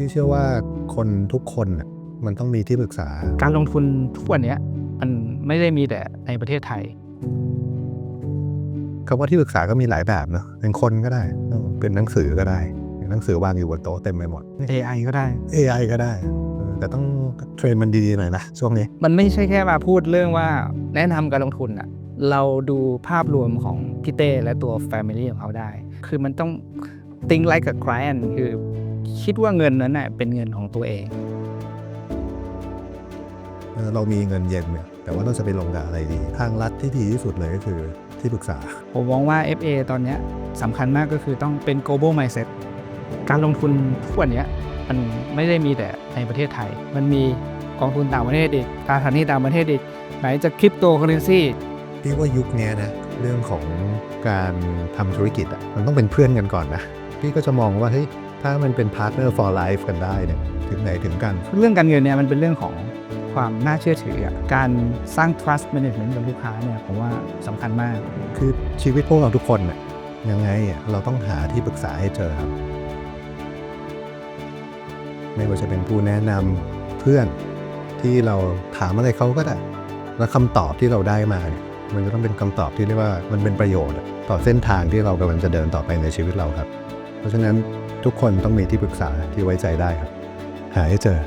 พี่เชื่อว่าคนทุกคนน่ะมันต้องมีที่ปรึกษา การลงทุนทุกวันเนี้ยมันไม่ได้มีแต่ในประเทศไทย คำว่าที่ปรึกษาก็มีหลายแบบเนาะเป็นคนก็ได้เออเป็นหนังสือก็ได้ หนังสือวางอยู่บนโต๊ะเต็มไปหมด AI ก็ได้ AI ก็ได้เออแต่ต้องเทรนมันดีๆหน่อยนะช่วงนี้ มันไม่ใช่แค่มาพูดเรื่องว่าแนะนำการลงทุนอะเราดูภาพรวมของพี่เต้และตัว Family ของเขาได้ คือมันต้อง think like a client คือ คิดว่าเงินนั้นน่ะเป็นเงินของตัวเองเออเรามีเงินเย็นเนี่ยแต่ว่าเราจะไปลงกับอะไรดี ทางลัดที่ดีที่สุดเลยก็คือที่ปรึกษา ผมมองว่า FA ตอนเนี้ยสำคัญมากก็คือต้องเป็น global mindset การลงทุนทุกวันเนี้ยมันไม่ได้มีแต่ในประเทศไทย มันมีกองทุนต่างประเทศอีกตราสารหนี้ต่างประเทศอีกไหนจะคริปโตเคอเรนซีพี่ว่ายุคเนี้ยนะ เรื่องของการทำธุรกิจอะมันต้องเป็นเพื่อนกันก่อนนะ พี่ก็จะมองว่าเฮ้ยถ้ามันเป็นพาร์ทเนอร์ for life กันได้เนี่ยถึงไหนถึงกัน เรื่องการเงินเนี่ยมันเป็นเรื่องของความน่าเชื่อถืออะการสร้าง trust management กับลูกค้าเนี่ยผมว่าสำคัญมาก คือชีวิตพวกเราทุกคนน่ะยังไงอะเราต้องหาที่ปรึกษาให้เจอครับ ไม่ว่าจะเป็นผู้แนะนำเพื่อนที่เราถามอะไรเขาก็ได้ แล้วคำตอบที่เราได้มาเนี่ยมันจะต้องเป็นคำตอบที่เรียกว่ามันเป็นประโยชน์อะต่อเส้นทางที่เรากำลังจะเดินต่อไปในชีวิตเราครับ เพราะฉะนั้นทุกคนต้องมีที่ปรึกษาที่ไว้ใจได้ครับ หาให้เจอ